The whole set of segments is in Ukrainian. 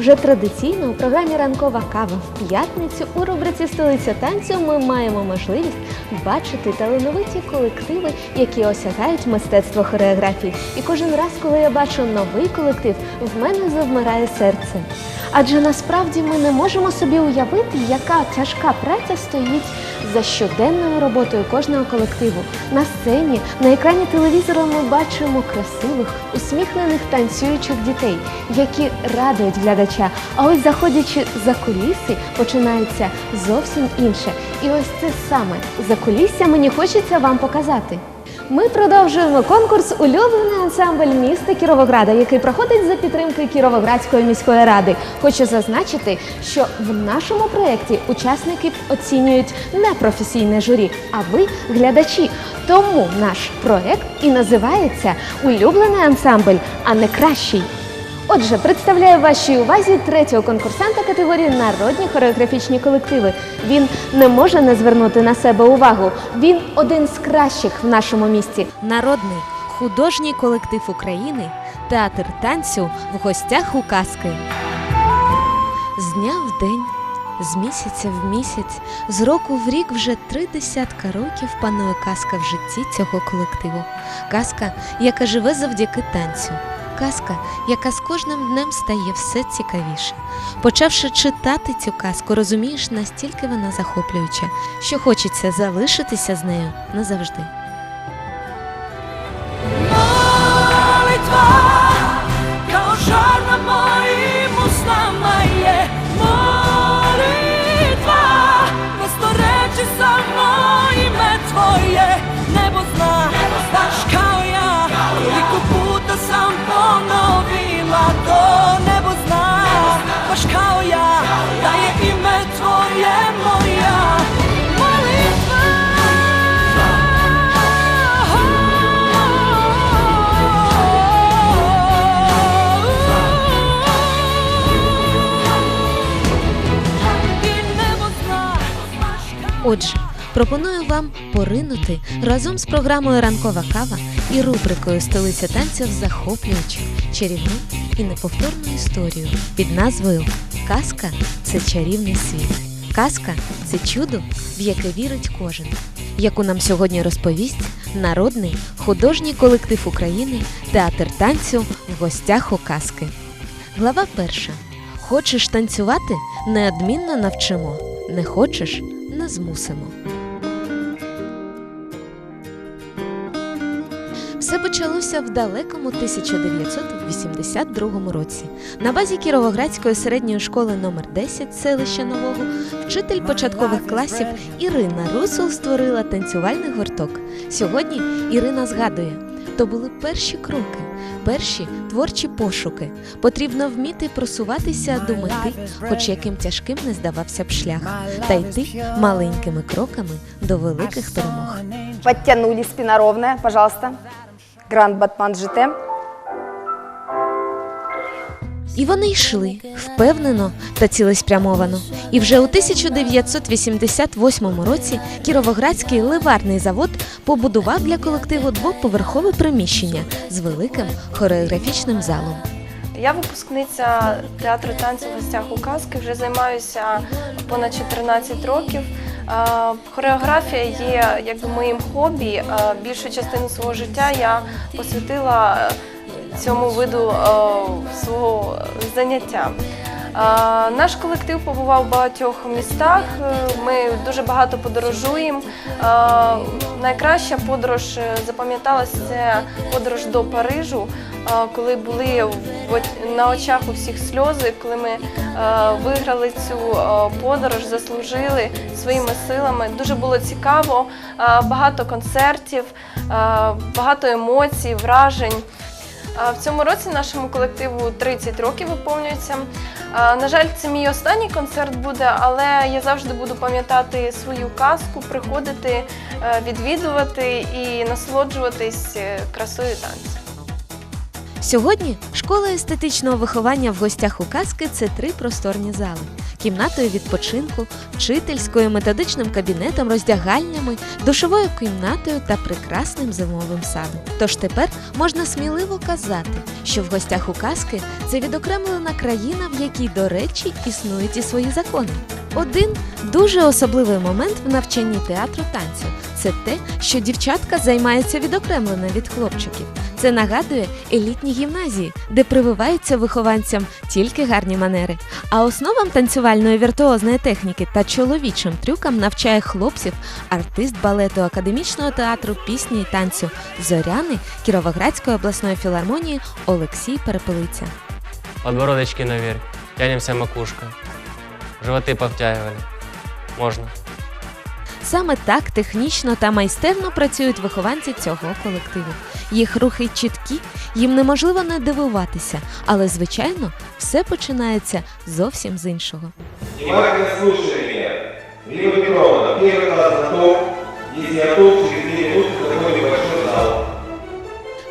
Вже традиційно у програмі Ранкова кава в п'ятницю у рубриці Столиця танцю ми маємо можливість бачити талановиті колективи, які осягають мистецтво хореографії. І кожен раз, коли я бачу новий колектив, в мене завмирає серце. Адже насправді ми не можемо собі уявити, яка тяжка праця стоїть за щоденною роботою кожного колективу. На сцені, на екрані телевізора ми бачимо красивих, усміхнених танцюючих дітей, які радують глядача. А ось заходячи за куліси, починається зовсім інше. І ось це саме за кулісся мені хочеться вам показати. Ми продовжуємо конкурс Улюблений ансамбль міста Кіровограда, який проходить за підтримки Кіровоградської міської ради. Хочу зазначити, що в нашому проєкті учасники оцінюють не професійне журі, а ви глядачі. Тому наш проєкт і називається Улюблений ансамбль, а не кращий. Отже, представляю вашій увазі третього конкурсанта категорії народні хореографічні колективи. Він не може не звернути на себе увагу. Він один з кращих в нашому місті. Народний художній колектив України, театр танцю в гостях у казки. З дня в день, з місяця в місяць, з року в рік вже три десятка років панує казка в житті цього колективу. Казка, яка живе завдяки танцю. Казка, яка з кожним днем стає все цікавіше. Почавши читати цю казку, розумієш, настільки вона захоплююча, що хочеться залишитися з нею назавжди. Отже, пропоную вам поринути разом з програмою Ранкова кава і рубрикою Столиця танця в захоплюючу, чарівну і неповторну історію під назвою Казка це чарівний світ. Казка це чудо, в яке вірить кожен, яку нам сьогодні розповість народний художній колектив України Театр танцю в гостях у казки. Глава перша. Хочеш танцювати? Неодмінно навчимо. Не хочеш не змусимо. Все почалося в далекому 1982 році. На базі Кіровоградської середньої школи номер 10 селища Нового вчитель початкових класів Ірина Русул створила танцювальний гурток. Сьогодні Ірина згадує, то були перші кроки, перші творчі пошуки. Потрібно вміти просуватися до мети, хоч яким тяжким не здавався б шлях, та йти маленькими кроками до великих перемог. Подтянули, спина ровная, пожалуйста. Гранд Батман ЖТ. І вони йшли впевнено та цілеспрямовано. І вже у 1988 році Кіровоградський ливарний завод побудував для колективу двоповерхове приміщення з великим хореографічним залом. Я випускниця театру танцю в гостях. Вже займаюся понад 14 років. Хореографія є якби моїм хобі. Більшу частину свого життя я посвятила цьому виду е, свого заняття. Е, Наш колектив побував в багатьох містах. е, Ми дуже багато подорожуємо. Найкраща подорож запам'яталася це подорож до Парижу, коли були на очах у всіх сльози, коли ми виграли цю подорож, заслужили своїми силами. Дуже було цікаво, багато концертів, багато емоцій, вражень. В цьому році нашому колективу 30 років виповнюється. На жаль, це мій останній концерт буде, але я завжди буду пам'ятати свою казку, приходити, е, відвідувати і насолоджуватись е, красою танцю. Сьогодні школа естетичного виховання в гостях у казки це три просторні зали. Кімнатою відпочинку, вчительською, методичним кабінетом, роздягальнями, душовою кімнатою та прекрасним зимовим садом. Тож тепер можна сміливо казати, що в гостях у казки це відокремлена країна, в якій, до речі, існують і свої закони. Один дуже особливий момент в навчанні театру танцю це те, що дівчатка займаються відокремлено від хлопчиків. Це нагадує елітні гімназії, де прививаються вихованцям тільки гарні манери. А основам танцювальної віртуозної техніки та чоловічим трюкам навчає хлопців артист балету академічного театру пісні і танцю Зоряни Кіровоградської обласної філармонії Олексій Перепелиця. Подбородочки наверх, тянемся макушкой. Животы повтягивали. Можно. Саме так технічно та майстерно працюють вихованці цього колективу. Їх рухи чіткі, їм неможливо не дивуватися, але звичайно все починається зовсім з іншого. Либо Петровна, первый класс готов. Если готов, через две минуты заходим в большой зал.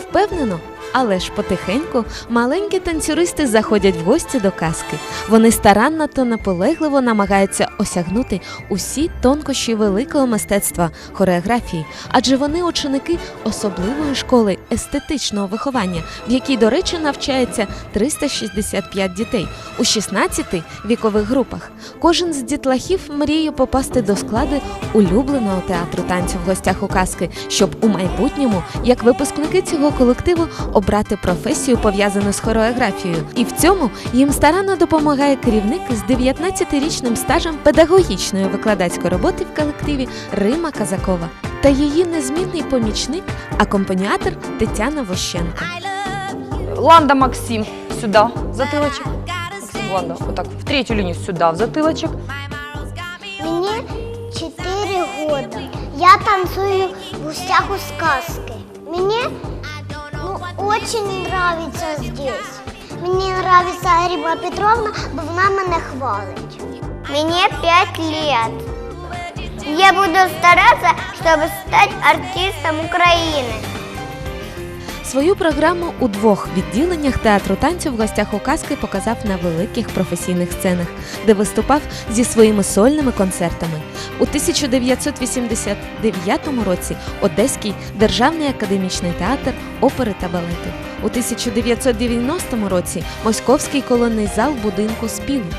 Впевнено, але ж потихеньку маленькі танцюристи заходять в гості до казки. Вони старанно та наполегливо намагаються осягнути усі тонкощі великого мистецтва хореографії, адже вони ученики особливої школи естетичного виховання, в якій, до речі, навчається 365 дітей у 16 вікових групах. Кожен з дітлахів мріє попасти до складу улюбленого театру танцю в гостях у казки, щоб у майбутньому, як випускники цього колективу, обрати професію пов'язану з хореографією. І в цьому їм старанно допомагає керівник з 19-річним стажем педагогічної викладацької роботи в колективі Рима Казакова та її незмінний помічник, акомпаніатор Тетяна Вощенко. Ланда Максим, сюда, в затылочек. Максим, Ланда, вот так, в третью линию сюда, в затылочек. Мне 4 года. Я танцую в гостях у сказки. Мне ну, очень нравится здесь. Мені нравится Гриба Петровна, бо вона мене хвалить. Мені 5 лет. Я буду стараться, чтобы стать артистом України. Свою програму у двох відділеннях театру танцю в гостях у казки показав на великих професійних сценах, де виступав зі своїми сольними концертами. У 1989 році Одеський державний академічний театр опери та балету. У 1990 році Московський колонний зал будинку спілок.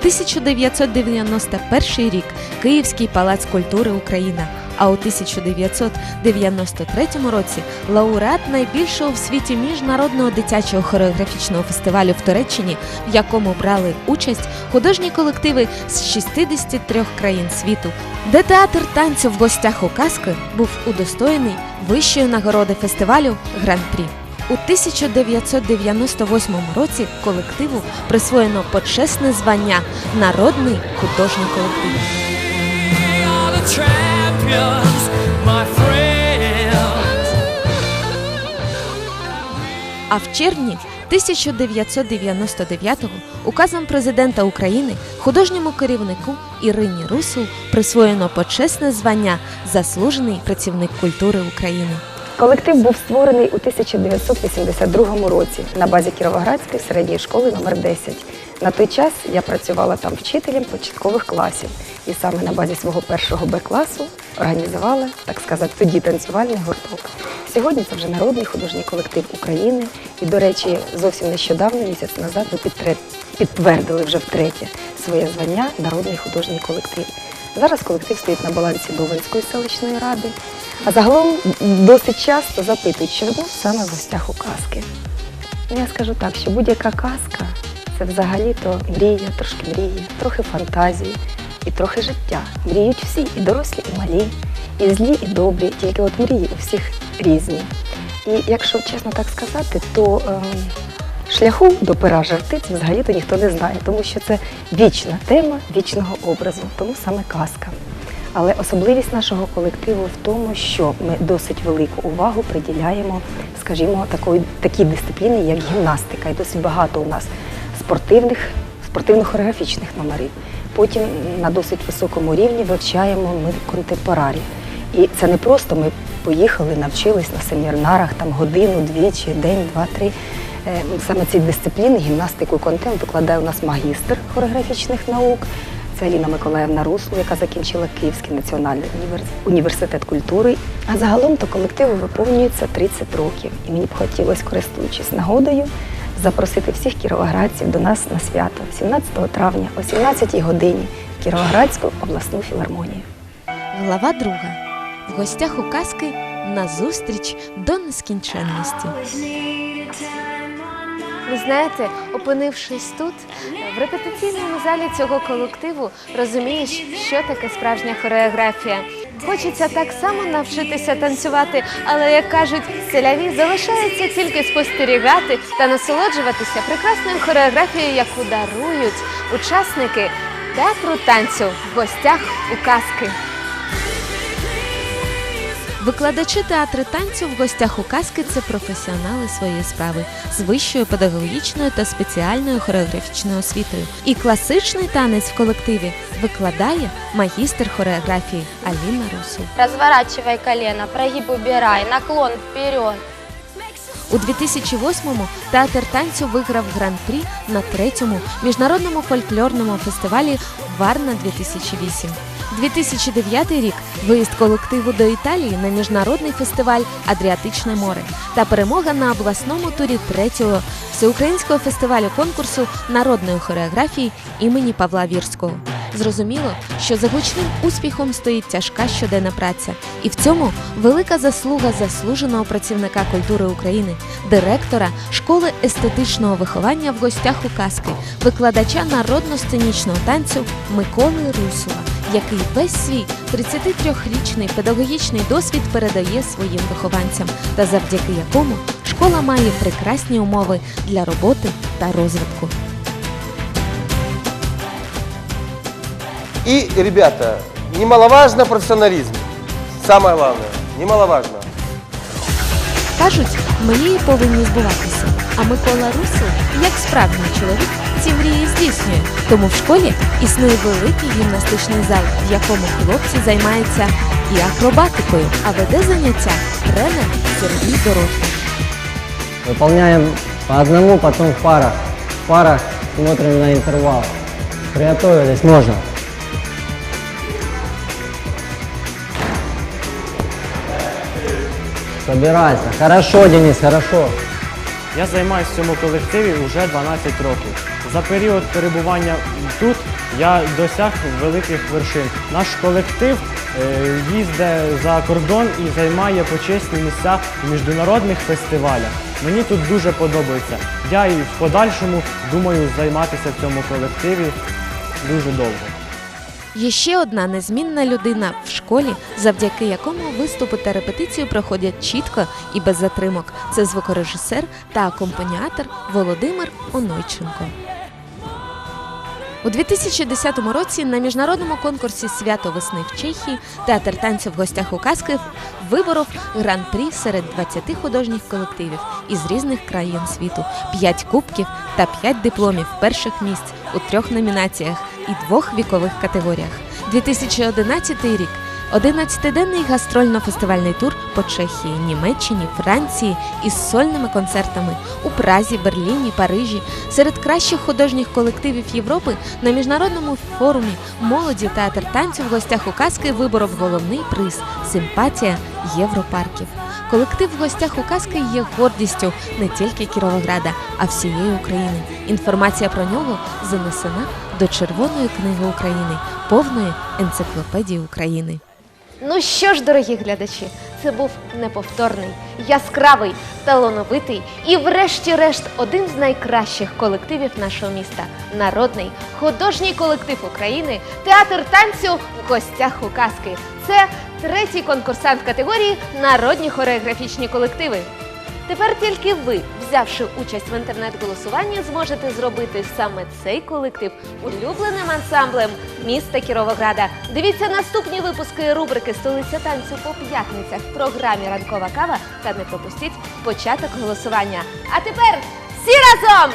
1991 рік Київський палац культури Україна. А у 1993 році лауреат найбільшого в світі міжнародного дитячого хореографічного фестивалю в Туреччині, в якому брали участь художні колективи з 63 країн світу, де театр танцю в гостях у казки був удостоєний вищої нагороди фестивалю Гран-прі. У 1998 році колективу присвоєно почесне звання Народний художній колектив. А в червні 1999-го указом президента України художньому керівнику Ірині Русул присвоєно почесне звання Заслужений працівник культури України. Колектив був створений у 1982 році на базі Кіровоградської середньої школи номер 10. На той час я працювала там вчителем початкових класів і саме на базі свого першого Б-класу організувала, так сказати, тоді танцювальний гурток. Сьогодні це вже народний художній колектив України. І, до речі, зовсім нещодавно, місяць назад, ми підтвердили вже втретє своє звання Народний художній колектив. Зараз колектив стоїть на балансі Довинської селищної ради. А загалом досить часто запитують, чому саме в гостях у казки. Ну, Я скажу так, що будь-яка казка це взагалі-то мрія, трошки мрії, трохи фантазії і трохи життя. Мріють всі, і дорослі, і малі, і злі, і добрі, тільки от мрії у всіх різні. І якщо чесно так сказати, то ем, шляху до пера жартиць взагалі-то ніхто не знає, тому що це вічна тема вічного образу, тому саме казка. Але особливість нашого колективу в тому, що ми досить велику увагу приділяємо, скажімо, такої такій дисципліні, як гімнастика. І досить багато у нас спортивних, спортивно-хореографічних номерів. Потім на досить високому рівні вивчаємо ми контемпорарі. І це не просто ми поїхали, навчились на семінарах там годину, двічі, день, два, три. Е, Саме ці дисципліни, гімнастику і контент викладає у нас магістр хореографічних наук. Це Аліна Миколаївна Руслу, яка закінчила Київський національний університет культури. А загалом то колективу виповнюється 30 років. І мені б хотілося, користуючись нагодою, запросити всіх кіровоградців до нас на свято 17 травня о 17 годині в Кіровоградську обласну філармонію. Глава друга. В гостях у казки на зустріч до нескінченності. Ви знаєте, опинившись тут, в репетиційному залі цього колективу, розумієш, що таке справжня хореографія. Хочеться так само навчитися танцювати, але як кажуть, селяві залишається тільки спостерігати та насолоджуватися прекрасною хореографією, яку дарують учасники театру танцю в гостях у казки. Викладачі театру танцю в гостях у казки це професіонали своєї справи з вищою педагогічною та спеціальною хореографічною освітою. І класичний танець в колективі викладає магістр хореографії Аліна Русул. Разворачивай колено, прогиб убирай, наклон вперед. У 2008-му театр танцю виграв гран-прі на третьому міжнародному фольклорному фестивалі Варна 2008. 2009 рік. Виїзд колективу до Італії на міжнародний фестиваль Адріатичне море та перемога на обласному турі третього всеукраїнського фестивалю конкурсу народної хореографії імені Павла Вірського. Зрозуміло, що за гучним успіхом стоїть тяжка щоденна праця, і в цьому велика заслуга заслуженого працівника культури України, директора школи естетичного виховання в гостях у казки, викладача народно-сценічного танцю Миколи Русова, який весь свій 33-річний педагогічний досвід передає своїм вихованцям, та завдяки якому школа має прекрасні умови для роботи та розвитку. И, ребята, немаловажно профессионализм. Самое главное, немаловажно. Кажуть, мрії повинні збуватися. А Микола Русел, як справжній чоловік, ці мрії здійснює. Тому в школі існує великий гімнастичний зал, в якому хлопці займаються і акробатикою, а веде заняття тренер Сергій Дорожний. Выполняем по одному, потом в парах. В парах смотрим на интервал. Приготовились, можно. Собирайся. Хорошо, Денис, хорошо. Я займаюся в цьому колективі вже 12 років. За період перебування тут я досяг великих вершин. Наш колектив е, їздить за кордон і займає почесні місця в міжнародних фестивалях. Мені тут дуже подобається. Я і в подальшому думаю займатися в цьому колективі дуже довго. Є ще одна незмінна людина в школі, завдяки якому виступи та репетиції проходять чітко і без затримок. Це звукорежисер та акомпаніатор Володимир Онойченко. У 2010 році на міжнародному конкурсі Свято весни в Чехії театр танцю в гостях у казки виборов гран-прі серед 20 художніх колективів із різних країн світу, 5 кубків та 5 дипломів перших місць у трьох номінаціях і двох вікових категоріях. 2011 рік 11-денний гастрольно-фестивальний тур по Чехії, Німеччині, Франції із сольними концертами у Празі, Берліні, Парижі серед кращих художніх колективів Європи на міжнародному форумі молоді театр танцю в гостях у казки виборов головний приз Симпатія Європарків. Колектив в гостях у казки є гордістю не тільки Кіровограда, а всієї України. Інформація про нього занесена до Червоної книги України, повної енциклопедії України. Ну що ж, дорогі глядачі, це був неповторний, яскравий, талановитий і, врешті-решт, один з найкращих колективів нашого міста народний художній колектив України, театр танцю в гостях у казки. Це третій конкурсант категорії Народні хореографічні колективи. Тепер тільки ви, Взявши участь в інтернет-голосуванні, зможете зробити саме цей колектив улюбленим ансамблем міста Кіровограда. Дивіться наступні випуски рубрики Столиця танцю по п'ятницях в програмі Ранкова кава та не пропустіть початок голосування. А тепер всі разом!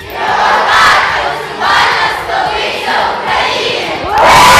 Кіровоград! голосування столиця України!